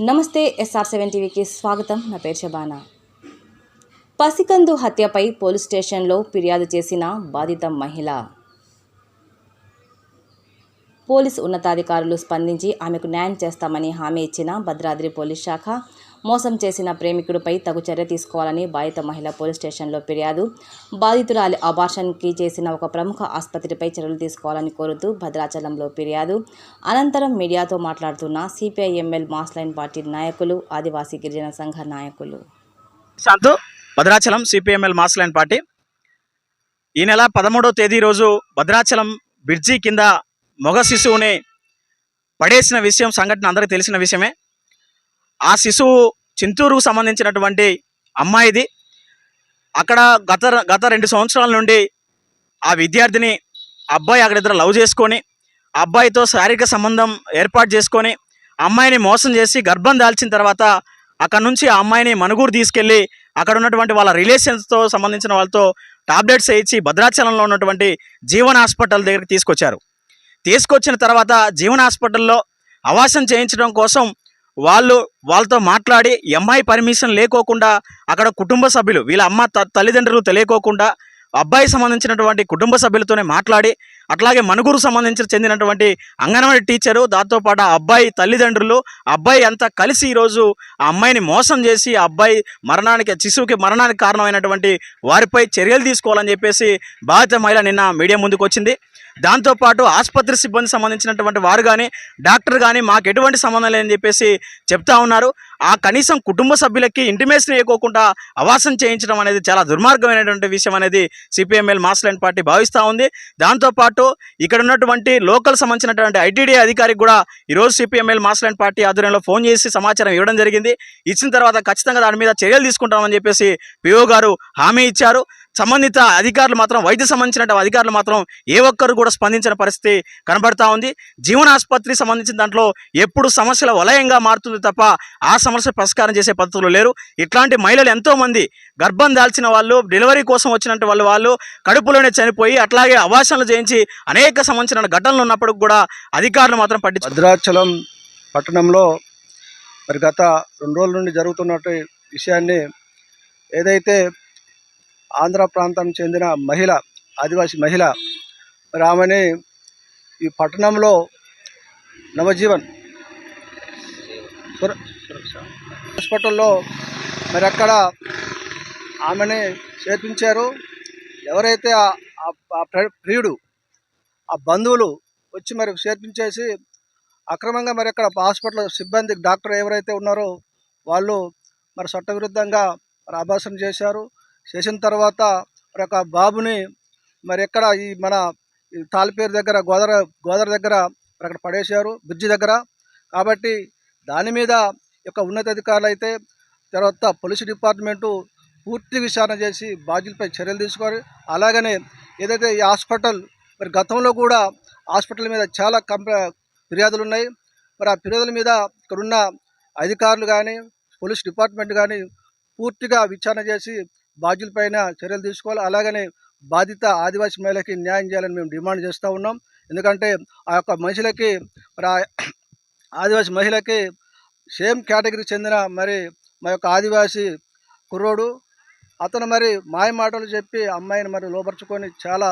నమస్తే SR seven టీవీకి స్వాగతం. నా పేరు శబానా. పసికందు హత్యపై పోలీస్ స్టేషన్లో ఫిర్యాదు చేసిన బాధిత మహిళ. పోలీస్ ఉన్నతాధికారులు స్పందించి ఆమెకు న్యాయం చేస్తామని హామీ ఇచ్చిన భద్రాద్రి పోలీస్ శాఖ మోసం చేసిన ప్రేమికుడిపై తగు చర్య తీసుకోవాలని బాధిత మహిళ పోలీస్ స్టేషన్లో ఫిర్యాదు. బాధితురాలి అబార్షన్కి చేసిన ఒక ప్రముఖ ఆసుపత్రిపై చర్యలు తీసుకోవాలని కోరుతూ భద్రాచలంలో ఫిర్యాదు. అనంతరం మీడియాతో మాట్లాడుతున్న CPI ML mass line party నాయకులు ఆదివాసీ గిరిజన సంఘ నాయకులు. Shantu Bhadrachalam CPML mass line party. ఈ నెల పదమూడవ తేదీ రోజు భద్రాచలం బ్రిడ్జి కింద మొగ శిశువుని పడేసిన విషయం సంఘటన అందరికీ తెలిసిన విషయమే. ఆ శిశువు చింతూరుకు సంబంధించినటువంటి అమ్మాయిది. అక్కడ గత గత రెండు సంవత్సరాల నుండి ఆ విద్యార్థిని అబ్బాయి అబ్బాయి అక్కడిద్దరు లవ్ చేసుకొని అబ్బాయితో శారీరక సంబంధం ఏర్పాటు చేసుకొని అమ్మాయిని మోసం చేసి గర్భం దాల్చిన తర్వాత అక్కడ నుంచి ఆ అమ్మాయిని మనుగూరు తీసుకెళ్ళి అక్కడ ఉన్నటువంటి వాళ్ళ రిలేషన్స్తో సంబంధించిన వాళ్ళతో టాబ్లెట్స్ వేయించి భద్రాచలంలో ఉన్నటువంటి జీవన్ హాస్పిటల్ దగ్గరికి తీసుకొచ్చారు. తీసుకొచ్చిన తర్వాత జీవన్ హాస్పిటల్లో అవాసం చేయించడం కోసం వాళ్ళు వాళ్ళతో మాట్లాడి అమ్మాయి పర్మిషన్ లేకోకుండా అక్కడ కుటుంబ సభ్యులు వీళ్ళ అమ్మ త- తల్లిదండ్రులు తెలియకోకుండా అబ్బాయి సంబంధించినటువంటి కుటుంబ సభ్యులతోనే మాట్లాడి అట్లాగే మనుగురు సంబంధించి చెందినటువంటి అంగన్వాడీ టీచరు దాంతోపాటు ఆ అబ్బాయి తల్లిదండ్రులు అబ్బాయి అంతా కలిసి ఈరోజు ఆ అమ్మాయిని మోసం చేసి ఆ అబ్బాయి మరణానికి శిశువుకి మరణానికి కారణమైనటువంటి వారిపై చర్యలు తీసుకోవాలని చెప్పేసి బాధిత మహిళ నిన్న మీడియా ముందుకు వచ్చింది. దాంతోపాటు ఆసుపత్రి సిబ్బంది సంబంధించినటువంటి వారు కానీ డాక్టర్ కానీ మాకు ఎటువంటి సంబంధం లేదని చెప్పేసి చెప్తా ఉన్నారు. ఆ కనీసం కుటుంబ సభ్యులకి ఇంటిమేషన్ వేయకోకుండా అవాసం చేయించడం అనేది చాలా దుర్మార్గమైనటువంటి విషయం అనేది సిపిఎంఎల్ మాస్లైన్ పార్టీ భావిస్తూ ఉంది. దాంతోపాటు ఇక్కడ ఉన్నటువంటి లోకల్ సంబంధించినటువంటి ఐటీడీ అధికారికి కూడా ఈరోజు సిపిఎంఎల్ మాస్లాండ్ పార్టీ ఆధ్వర్యంలో ఫోన్ చేసి సమాచారం ఇవ్వడం జరిగింది. ఇచ్చిన తర్వాత ఖచ్చితంగా దాని మీద చర్యలు తీసుకుంటామని చెప్పేసి పిఓ గారు హామీ ఇచ్చారు. సంబంధిత అధికారులు మాత్రం వైద్య సంబంధించిన అధికారులు మాత్రం ఏ ఒక్కరు కూడా స్పందించిన పరిస్థితి కనబడతా ఉంది. జీవనాసుపత్రి సంబంధించిన దాంట్లో ఎప్పుడు సమస్యల వలయంగా మారుతుంది తప్ప ఆ సమస్య పరిష్కారం చేసే పద్ధతులు లేరు. ఇట్లాంటి మహిళలు ఎంతోమంది గర్భం దాల్చిన వాళ్ళు డెలివరీ కోసం వచ్చినట్టు వాళ్ళు వాళ్ళు కడుపులోనే చనిపోయి అట్లాగే అవాసనలు చేయించి అనేక సంబంధించిన ఘటనలు ఉన్నప్పుడు కూడా అధికారులు మాత్రం పట్టి భద్రాచలం పట్టణంలో మరి గత రెండు రోజుల నుండి జరుగుతున్నట్టు విషయాన్ని ఏదైతే ఆంధ్ర ప్రాంతం చెందిన మహిళ ఆదివాసీ మహిళ మరి ఆమెని ఈ పట్టణంలో నవజీవన్ హాస్పిటల్లో మరి అక్కడ ఆమెని చేర్పించారు. ఎవరైతే ఆ- ప్ర- ప్రియుడు ఆ బంధువులు వచ్చి మరి చేర్పించేసి అక్రమంగా మరి అక్కడ హాస్పిటల్ సిబ్బంది డాక్టర్ ఎవరైతే ఉన్నారో వాళ్ళు మరి చట్టవిరుద్ధంగా మరి చేశారు. చేసిన తర్వాత మరి ఒక బాబుని మరి ఎక్కడ ఈ మన తాలిపేరు దగ్గర గోదర గోదర దగ్గర మరి అక్కడ పడేశారు బ్రిడ్జి దగ్గర. కాబట్టి దాని మీద యొక్క ఉన్నతాధికారులు అయితే తర్వాత పోలీసు డిపార్ట్మెంటు పూర్తి విచారణ చేసి బాధ్యులపై చర్యలు తీసుకోవాలి. అలాగనే ఏదైతే ఈ హాస్పిటల్ మరి గతంలో కూడా హాస్పిటల్ మీద చాలా కంప్లై ఫిర్యాదులు ఉన్నాయి. మరి ఆ ఫిర్యాదుల మీద ఇక్కడున్న అధికారులు కానీ పోలీస్ డిపార్ట్మెంట్ కానీ పూర్తిగా విచారణ చేసి బాధ్యులపైన చర్యలు తీసుకోవాలి. అలాగనే బాధిత ఆదివాసీ మహిళకి న్యాయం చేయాలని మేము డిమాండ్ చేస్తూ ఉన్నాం. ఎందుకంటే ఆ యొక్క మహిళకి మరి ఆదివాసీ మహిళకి సేమ్ కేటగిరీకి చెందిన మరి మా యొక్క ఆదివాసీ కుర్రోడు అతను మరి మాయ మాటలు చెప్పి అమ్మాయిని మరి లోపరుచుకొని చాలా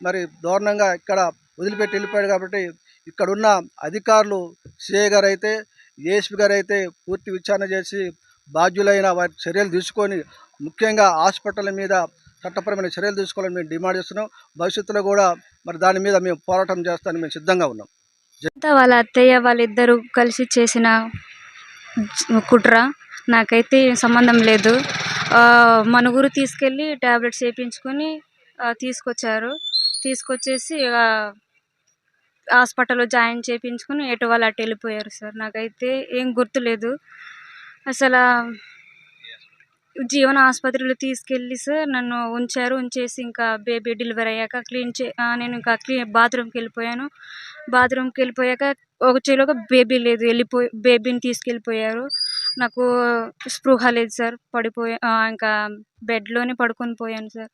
మరి దారుణంగా ఇక్కడ వదిలిపెట్టి వెళ్ళిపోయాడు కాబట్టి ఇక్కడున్న అధికారులు సిఐ గారు అయితే ఏఎస్పీ గారు అయితే పూర్తి విచారణ చేసి బాధ్యులైన వారి చర్యలు తీసుకొని ముఖ్యంగా హాస్పిటల్ మీద చట్టపరమైన చర్యలు తీసుకోవాలని మేము డిమాండ్ చేస్తున్నాం. భవిష్యత్తులో కూడా మరి దాని మీద మేము పోరాటం చేస్తామని మేము సిద్ధంగా ఉన్నాం. వాళ్ళ అత్తయ్య వాళ్ళిద్దరూ కలిసి చేసిన కుట్ర. నాకైతే ఏం సంబంధం లేదు. మన మనుగురు తీసుకెళ్ళి ట్యాబ్లెట్స్ వేయించుకొని తీసుకొచ్చారు. తీసుకొచ్చేసి హాస్పిటల్లో జాయిన్ చేయించుకుని ఎటు వాళ్ళు అటు వెళ్ళిపోయారు సార్. నాకైతే ఏం గుర్తులేదు. అసలు జీవన ఆసుపత్రిలో తీసుకెళ్ళి సార్ నన్ను ఉంచారు ఉంచేసి ఇంకా బేబీ డెలివరీ అయ్యాక క్లీన్ చే నేను ఇంకా క్లీన్ బాత్రూమ్కి వెళ్ళిపోయాను. బాత్రూమ్కి వెళ్ళిపోయాక ఒక చెలోగా బేబీ లేదు వెళ్ళిపోయి బేబీని తీసుకెళ్ళిపోయారు. నాకు స్పృహ లేదు సార్ పడిపోయా ఇంకా బెడ్లోనే పడుకొని పోయాను సార్.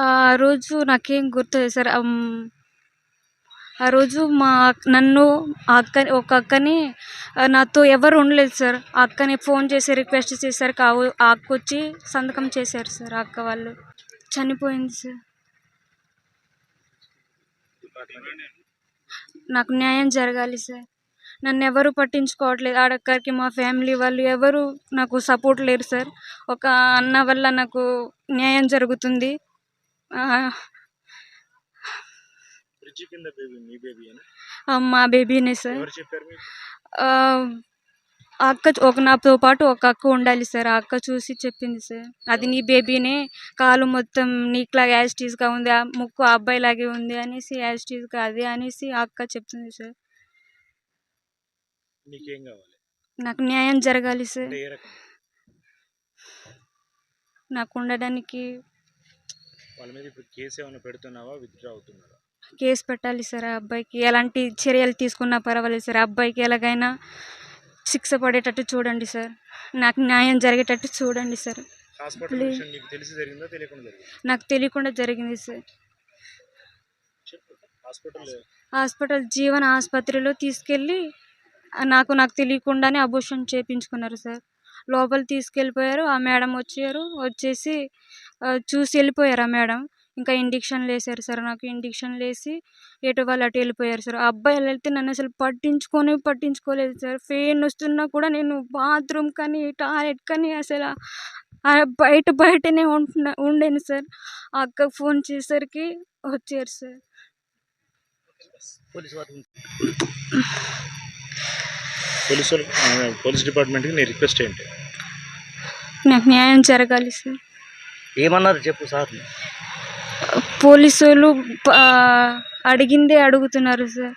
ఆ రోజు నాకేం గుర్తులేదు సార్ ఆ రోజు మా నన్ను ఆ అక్క ఒక అక్కని నాతో ఎవరు ఉండలేదు సార్. ఆ అక్కని ఫోన్ చేసి రిక్వెస్ట్ చేశారు. కావు ఆ అక్క వచ్చి సంతకం చేశారు సార్ ఆ అక్క వాళ్ళు. చనిపోయింది సార్. నాకు న్యాయం జరగాలి సార్. నన్ను ఎవరు పట్టించుకోవట్లేదు. ఆడక్కరికి మా ఫ్యామిలీ వాళ్ళు ఎవరు నాకు సపోర్ట్ లేరు సార్. ఒక అన్న వల్ల నాకు న్యాయం జరుగుతుంది. బ్రిడ్జి కింద బేబీ మీ బేబీనే సార్. ఎవరు చెప్పారు మీకు? ఆ ఆ అక్క ఒక నాతో పాటు ఒక అక్క ఉండాలి సార్. ఆ అక్క చూసి చెప్పింది సార్. అది నీ బేబీనే కాలు మొత్తం నీకులాగా యాజ్ టీజ్గా ఉంది. ఆ ముక్కు ఆ అబ్బాయి లాగే ఉంది అనేసి యాజ్ టీజ్గా అది అనేసి ఆ అక్క చెప్తుంది సార్. నీకేం కావాలి? నాకు న్యాయం జరగాలి సార్. నాకు ఉండడానికి వాళ్ళ మీద ఇప్పుడు కేసు ఏమైనా పెడుతున్నావా? విత్డ్రా అవుతున్నారా కేసు పెట్టాలి సార్ ఆ అబ్బాయికి. ఎలాంటి చర్యలు తీసుకున్నా పర్వాలేదు సార్. ఆ అబ్బాయికి ఎలాగైనా శిక్ష పడేటట్టు చూడండి సార్. నాకు న్యాయం జరిగేటట్టు చూడండి సార్. నీకు తెలియకుండా జరిగిందా? సార్. హాస్పిటల్ జీవన ఆసుపత్రిలో తీసుకెళ్ళి నాకు నాకు తెలియకుండానే అబోషన్ చేయించుకున్నారు సార్. లోపల తీసుకెళ్ళిపోయారు. ఆ మేడం వచ్చారు. వచ్చేసి చూసి వెళ్ళిపోయారు ఆ మేడం. ఇంకా ఇండిక్షన్లు వేసారు సార్. నాకు ఇండిక్షన్లు వేసి ఎటు వాళ్ళు అటు వెళ్ళిపోయారు సార్. ఆ అబ్బాయి వెళ్తే నన్ను అసలు పట్టించుకొని పట్టించుకోలేదు సార్. ఫెయిన్ వస్తున్నా కూడా నేను బాత్రూమ్ కానీ టాయిలెట్ కానీ అసలు బయట బయటనే ఉంటున్నా ఉండేను సార్. అక్కకు ఫోన్ చేసరికి వచ్చారు సార్. పోలీసు పోలీస్ డిపార్ట్మెంట్కి నీ రిక్వెస్ట్ ఏంటి? నాకు న్యాయం జరగాలి సార్. ఏమన్నారు చెప్పు సార్ పోలీసులు అడిగిందే అడుగుతున్నారు సార్.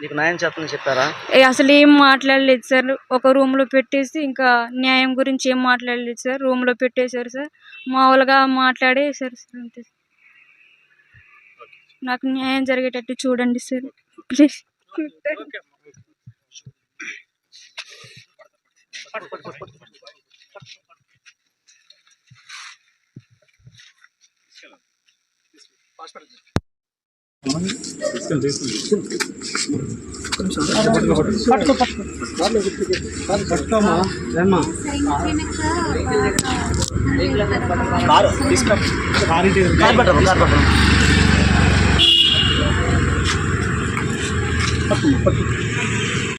నీకు న్యాయం చేస్తానని చెప్పారా? అసలు ఏం మాట్లాడలేదు సార్. ఒక రూమ్లో పెట్టేసి ఇంకా న్యాయం గురించి ఏం మాట్లాడలేదు సార్. రూమ్లో పెట్టేశారు సార్. మామూలుగా మాట్లాడేశారు సార్ అంతే నాకు న్యాయం జరిగేటట్టు చూడండి సార్. ప్లీజ్. కారు తీసుకురా కారు ఇటు కారు పెట్టరు కారు పట్టు.